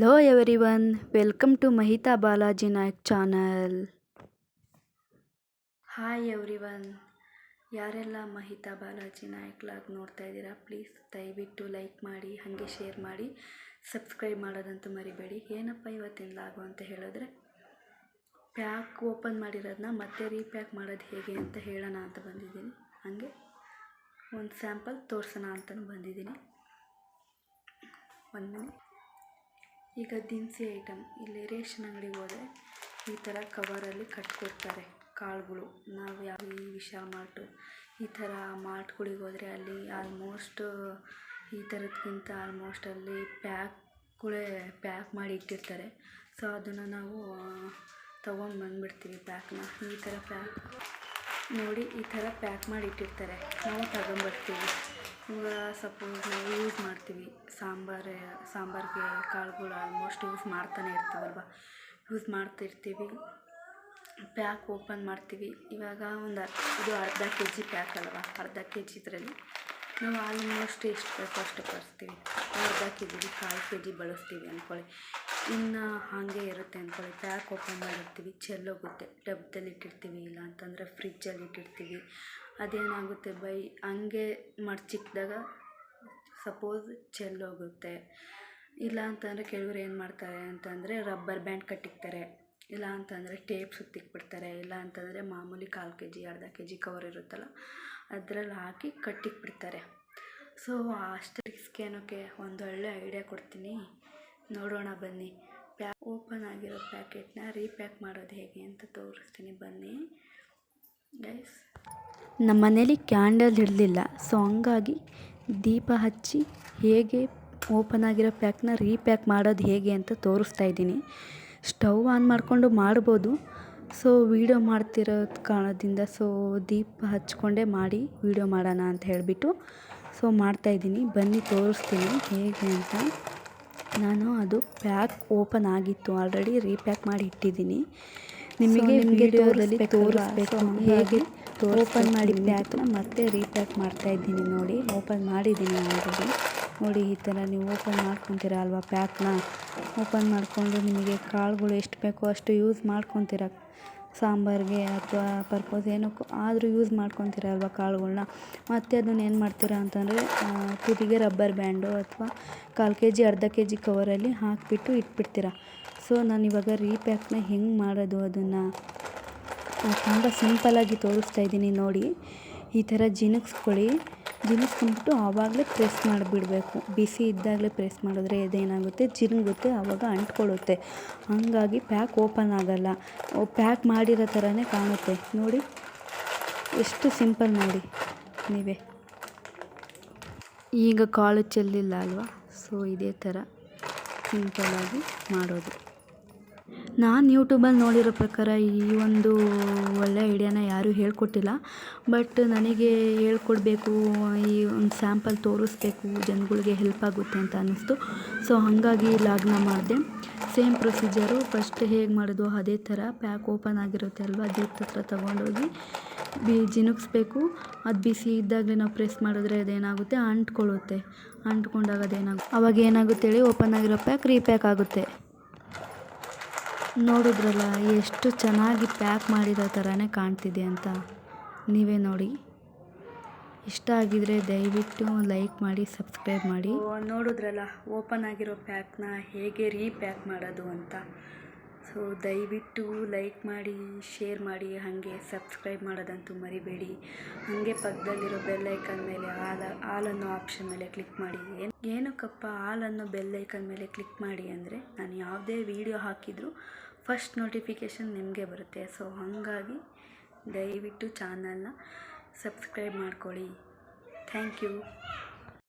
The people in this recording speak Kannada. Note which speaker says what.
Speaker 1: Hello everyone welcome to Mahita Balaji Nayak channel hi everyone ಯಾರೆಲ್ಲ ಮಹಿತಾ ಬಾಲಾಜಿ ನಾಯಕ್ ಲಾಗ್ ನೋಡ್ತಾ ಇದ್ದೀರಾ ಪ್ಲೀಸ್ ದಯವಿಟ್ಟು ಲೈಕ್ ಮಾಡಿ, ಹಾಗೆ ಶೇರ್ ಮಾಡಿ ಸಬ್ಸ್ಕ್ರೈಬ್ ಮಾಡೋದಂತೂ ಮರಿಬೇಡಿ. ಏನಪ್ಪ ಇವತ್ತಿನ ಲಾಗು ಅಂತ ಹೇಳಿದ್ರೆ ಪ್ಯಾಕ್ ಓಪನ್ ಮಾಡಿರೋದನ್ನ ಮತ್ತೆ ರೀಪ್ಯಾಕ್ ಮಾಡೋದು ಹೇಗೆ ಅಂತ ಹೇಳೋಣ ಅಂತ ಬಂದಿದ್ದೀನಿ. ಹಾಗೆ ಒಂದು ಸ್ಯಾಂಪಲ್ ತೋರಿಸೋಣ ಅಂತಲೂ ಬಂದಿದ್ದೀನಿ. ಒಂದು ಈಗ ದಿನಸಿ ಐಟಮ್ ಇಲ್ಲಿ ರೇಷನ್ ಅಂಗಡಿಗೆ ಹೋದರೆ ಈ ಥರ ಕವರಲ್ಲಿ ಕಟ್ಕೊಡ್ತಾರೆ ಕಾಳುಗಳು. ನಾವು ಯಾವ ಈ ವಿಶಾಲ ಮಾರ್ಟು ಈ ಥರ ಮಾರ್ಟ್ಗಳಿಗೆ ಹೋದರೆ ಅಲ್ಲಿ ಆಲ್ಮೋಸ್ಟ್ ಈ ಥರದ್ಕಿಂತ ಆಲ್ಮೋಸ್ಟ್ ಅಲ್ಲಿ ಪ್ಯಾಕ್ಗಳೇ ಪ್ಯಾಕ್ ಮಾಡಿ ಇಟ್ಟಿರ್ತಾರೆ. ಸೊ ಅದನ್ನು ನಾವು ತೊಗೊಂಡು ಬಂದುಬಿಡ್ತೀವಿ ಪ್ಯಾಕ್ನ ಈ ಥರ ಪ್ಯಾಕ್ ನೋಡಿ, ಈ ಥರ ಪ್ಯಾಕ್ ಮಾಡಿ ಇಟ್ಟಿರ್ತಾರೆ. ನಾವು ತಗೊಂಬರ್ತೀವಿ ಸಪೋಸ್ ನಾವು ಯೂಸ್ ಮಾಡ್ತೀವಿ ಸಾಂಬಾರು, ಸಾಂಬಾರಿಗೆ ಕಾಳುಗಳು ಆಲ್ಮೋಸ್ಟ್ ಯೂಸ್ ಮಾಡ್ತಾನೆ ಇರ್ತೀವಲ್ವ? ಯೂಸ್ ಮಾಡ್ತಿರ್ತೀವಿ. ಪ್ಯಾಕ್ ಓಪನ್ ಮಾಡ್ತೀವಿ. ಇವಾಗ ಒಂದು ಇದು ಅರ್ಧ ಕೆ ಜಿ ಪ್ಯಾಕ್ ಅಲ್ವ? ಅರ್ಧ ಕೆ ಜಿ ಇದರಲ್ಲಿ ನಾವು ಆಲ್ಮೋಸ್ಟ್ ಎಷ್ಟು ಬೇಕೋ ಅಷ್ಟು ಬಳಸ್ತೀವಿ ಅರ್ಧ ಕೆ ಜಿ ಕಾಲು ಕೆ ಜಿ ಬಳಸ್ತೀವಿ ಅಂದ್ಕೊಳ್ಳಿ. ಇನ್ನು ಹಾಗೆ ಇರುತ್ತೆ ಅಂದ್ಕೊಳ್ಳಿ. ಪ್ಯಾಕ್ ಓಪನ್ ಮಾಡಿರ್ತೀವಿ. ಚೆಲ್ಲೋಗುತ್ತೆ. ಡಬ್ಬದಲ್ಲಿ ಇಟ್ಟಿರ್ತೀವಿ, ಇಲ್ಲ ಅಂತಂದರೆ ಫ್ರಿಜ್ಜಲ್ಲಿ ಇಟ್ಟಿರ್ತೀವಿ. ಅದೇನಾಗುತ್ತೆ ಬೈ, ಹಂಗೆ ಮಡ್ಚಿಕ್ಕಿದಾಗ ಸಪೋಸ್ ಚೆಲ್ಲೋಗುತ್ತೆ ಇಲ್ಲ ಅಂತಂದರೆ ಕೆಲವ್ರು ಏನು ಮಾಡ್ತಾರೆ ಅಂತಂದರೆ ರಬ್ಬರ್ ಬ್ಯಾಂಡ್ ಕಟ್ಟಿಕ್ತಾರೆ. ಇಲ್ಲ ಅಂತಂದರೆ ಟೇಪ್ ಸುತ್ತಿಕ್ಬಿಡ್ತಾರೆ. ಇಲ್ಲ ಅಂತಂದರೆ ಮಾಮೂಲಿ ಕಾಲು ಕೆ ಜಿ, ಅರ್ಧ ಕೆ ಜಿ ಕವರ್ ಇರುತ್ತಲ್ಲ, ಅದರಲ್ಲಿ ಹಾಕಿ ಕಟ್ಟಿಕ್ಬಿಡ್ತಾರೆ. ಸೊ ಅಷ್ಟು ರಿಸ್ಕ್ ಒಂದು ಒಂದೊಳ್ಳೆ ಐಡಿಯಾ ಕೊಡ್ತೀನಿ. ನೋಡೋಣ ಬನ್ನಿ. ಪ್ಯಾ ಓಪನ್ ಆಗಿರೋ ಪ್ಯಾಕೆಟ್ನ ರೀಪ್ಯಾಕ್ ಮಾಡೋದು ಹೇಗೆ ಅಂತ ತೋರಿಸ್ತೀನಿ. ಬನ್ನಿ. ಗೈಸ್ ನಮ್ಮ ಮನೇಲಿ ಕ್ಯಾಂಡಲ್ ಇರಲಿಲ್ಲ ಸೊ ಹಂಗಾಗಿ ದೀಪ ಹಚ್ಚಿ ಹೇಗೆ ಓಪನ್ ಆಗಿರೋ ಪ್ಯಾಕ್ನ ರೀಪ್ಯಾಕ್ ಮಾಡೋದು ಹೇಗೆ ಅಂತ ತೋರಿಸ್ತಾ ಇದ್ದೀನಿ. ಸ್ಟವ್ ಆನ್ ಮಾಡಿಕೊಂಡು ಮಾಡ್ಬೋದು. ಸೊ ವೀಡಿಯೋ ಮಾಡ್ತಿರೋದು ಕಾರಣದಿಂದ ಸೊ ದೀಪ ಹಚ್ಕೊಂಡೇ ಮಾಡಿ ವೀಡಿಯೋ ಮಾಡೋಣ ಅಂತ ಹೇಳಿಬಿಟ್ಟು ಸೊ ಮಾಡ್ತಾಯಿದ್ದೀನಿ ಬನ್ನಿ ತೋರಿಸ್ತೀನಿ ಹೇಗೆ ಅಂತ. ನಾನು ಅದು ಪ್ಯಾಕ್ ಓಪನ್ ಆಗಿತ್ತು. ಆಲ್ರೆಡಿ ರೀಪ್ಯಾಕ್ ಮಾಡಿ ಇಟ್ಟಿದ್ದೀನಿ. ನಿಮಗೆ ವಿಡಿಯೋದಲ್ಲಿ ತೋರಿಸ್ಬೇಕು ಹೇಗೆ ಓಪನ್ ಮಾಡಿ ಪ್ಯಾಕ್ನ ಮತ್ತೆ ರೀಪ್ಯಾಕ್ ಮಾಡ್ತಾಯಿದ್ದೀನಿ ನೋಡಿ. ಓಪನ್ ಮಾಡಿದ್ದೀನಿ ಆಲ್ರೆಡಿ ನೋಡಿ ಈ ಥರ ನೀವು ಓಪನ್ ಮಾಡ್ಕೊತೀರ ಅಲ್ವಾ ಪ್ಯಾಕ್ನ ಓಪನ್ ಮಾಡಿಕೊಂಡು ನಿಮಗೆ ಕಾಳುಗಳು ಎಷ್ಟು ಬೇಕೋ ಅಷ್ಟು ಯೂಸ್ ಮಾಡ್ಕೊತೀರ. ಸಾಂಬಾರಿಗೆ ಅಥವಾ ಪರ್ಪೋಸ್ ಏನಕ್ಕೂ ಆದರೂ ಯೂಸ್ ಮಾಡ್ಕೊತೀರ ಅಲ್ವಾ ಕಾಳುಗಳನ್ನ ಮತ್ತು ಅದನ್ನ ಏನು ಮಾಡ್ತೀರಾ ಅಂತಂದರೆ ತುದಿಗೆ ರಬ್ಬರ್ ಬ್ಯಾಂಡು ಅಥವಾ ಕಾಲು ಕೆ ಜಿ ಅರ್ಧ ಕೆ ಜಿ ಕವರಲ್ಲಿ ಹಾಕಿಬಿಟ್ಟು ಇಟ್ಬಿಡ್ತೀರ. ಸೊ ನಾನು ಇವಾಗ ರೀಪ್ಯಾಕ್ನ ಹೆಂಗೆ ಮಾಡೋದು ಅದನ್ನು ತುಂಬ ಸಿಂಪಲ್ಲಾಗಿ ತೋರಿಸ್ತಾ ಇದ್ದೀನಿ ನೋಡಿ. ಈ ಥರ ಜಿನಗಿಸ್ಕೊಳ್ಳಿ ಜಿನಗಿಸ್ಕೊಂಡ್ಬಿಟ್ಟು ಆವಾಗಲೇ ಪ್ರೆಸ್ ಮಾಡಿಬಿಡಬೇಕು. ಬಿಸಿ ಇದ್ದಾಗಲೇ ಪ್ರೆಸ್ ಮಾಡಿದ್ರೆ ಅದೇನಾಗುತ್ತೆ? ಜಿನುಗುತ್ತೆ ಆವಾಗ ಅಂಟ್ಕೊಳ್ಳುತ್ತೆ. ಹಾಗಾಗಿ ಪ್ಯಾಕ್ ಓಪನ್ ಆಗೋಲ್ಲ. ಪ್ಯಾಕ್ ಮಾಡಿರೋ ಥರನೇ ಕಾಣುತ್ತೆ. ನೋಡಿ, ಎಷ್ಟು ಸಿಂಪಲ್ ನೋಡಿ. ನೀವೇ. ಈಗ ಕಾಳು ಚೆಲ್ಲಿಲ್ಲ ಅಲ್ವಾ? ಸೊ, ಇದೇ ಥರ ಸಿಂಪಲ್ಲಾಗಿ ಮಾಡೋದು. ನಾನು ಯೂಟ್ಯೂಬಲ್ಲಿ ನೋಡಿರೋ ಪ್ರಕಾರ ಈ ಒಂದು ಒಳ್ಳೆಯ ಐಡಿಯಾನ ಯಾರೂ ಹೇಳ್ಕೊಟ್ಟಿಲ್ಲ. ಬಟ್ ನನಗೆ ಹೇಳ್ಕೊಡ್ಬೇಕು, ಈ ಒಂದು ಸ್ಯಾಂಪಲ್ ತೋರಿಸ್ಬೇಕು, ಜನಗಳಿಗೆ ಹೆಲ್ಪ್ ಆಗುತ್ತೆ ಅಂತ ಅನ್ನಿಸ್ತು. ಸೊ ಹಾಗಾಗಿ ಲಾಗ್ನ ಮಾಡಿದೆ. ಸೇಮ್ ಪ್ರೊಸೀಜರು ಫಸ್ಟ್ ಹೇಗೆ ಮಾಡೋದು, ಅದೇ ಥರ ಪ್ಯಾಕ್ ಓಪನ್ ಆಗಿರುತ್ತೆ ಅಲ್ವಾ ದೀಪ್ ಹತ್ರ ತೊಗೊಂಡೋಗಿ ಬಿ ಜಿನುಗಿಸ್ಬೇಕು. ಅದು ಬಿಸಿ ಇದ್ದಾಗಲೇ ನಾವು ಪ್ರೆಸ್ ಮಾಡಿದ್ರೆ ಅದೇನಾಗುತ್ತೆ, ಅಂಟ್ಕೊಳ್ಳುತ್ತೆ. ಅಂಟ್ಕೊಂಡಾಗ ಅದೇನಾಗುತ್ತೆ, ಅವಾಗ ಏನಾಗುತ್ತೆ ಹೇಳಿ ಓಪನ್ ಆಗಿರೋ ಪ್ಯಾಕ್ ರೀಪ್ಯಾಕ್ ಆಗುತ್ತೆ. ನೋಡಿದ್ರಲ್ಲ, ಎಷ್ಟು ಚೆನ್ನಾಗಿ ಪ್ಯಾಕ್ ಮಾಡಿರೋ ಥರನೇ ಕಾಣ್ತಿದೆ ಅಂತ. ನೀವೇ ನೋಡಿ. ಇಷ್ಟ ಆಗಿದ್ರೆ ದಯವಿಟ್ಟು ಲೈಕ್ ಮಾಡಿ, ಸಬ್ಸ್ಕ್ರೈಬ್ ಮಾಡಿ. ನೋಡಿದ್ರಲ್ಲ, ಓಪನ್ ಆಗಿರೋ ಪ್ಯಾಕ್ನ ಹೇಗೆ ರೀಪ್ಯಾಕ್ ಮಾಡೋದು ಅಂತ. ಸೊ, ದಯವಿಟ್ಟು ಲೈಕ್ ಮಾಡಿ, ಶೇರ್ ಮಾಡಿ, ಹಾಗೆ ಸಬ್ಸ್ಕ್ರೈಬ್ ಮಾಡೋದಂತೂ ಮರಿಬೇಡಿ. ಹಾಗೆ ಪಕ್ಕದಲ್ಲಿರೋ ಬೆಲ್ ಐಕನ್ ಮೇಲೆ ಆಲ್ ಆಲ್ ಅನ್ನೋ ಆಪ್ಷನ್ ಮೇಲೆ ಕ್ಲಿಕ್ ಮಾಡಿ. ಏನು, ಏನಕ್ಕಪ್ಪ ಬೆಲ್ ಐಕನ್ ಮೇಲೆ ಕ್ಲಿಕ್ ಮಾಡಿ ಅಂದರೆ, ನಾನು ಯಾವುದೇ ವೀಡಿಯೋ ಹಾಕಿದರೂ ಫಸ್ಟ್ ನೋಟಿಫಿಕೇಷನ್ ನಿಮಗೆ ಬರುತ್ತೆ. ಸೊ ಹಾಗಾಗಿ ದಯವಿಟ್ಟು ಚಾನಲ್ನ ಸಬ್ಸ್ಕ್ರೈಬ್ ಮಾಡ್ಕೊಳ್ಳಿ. Thank you.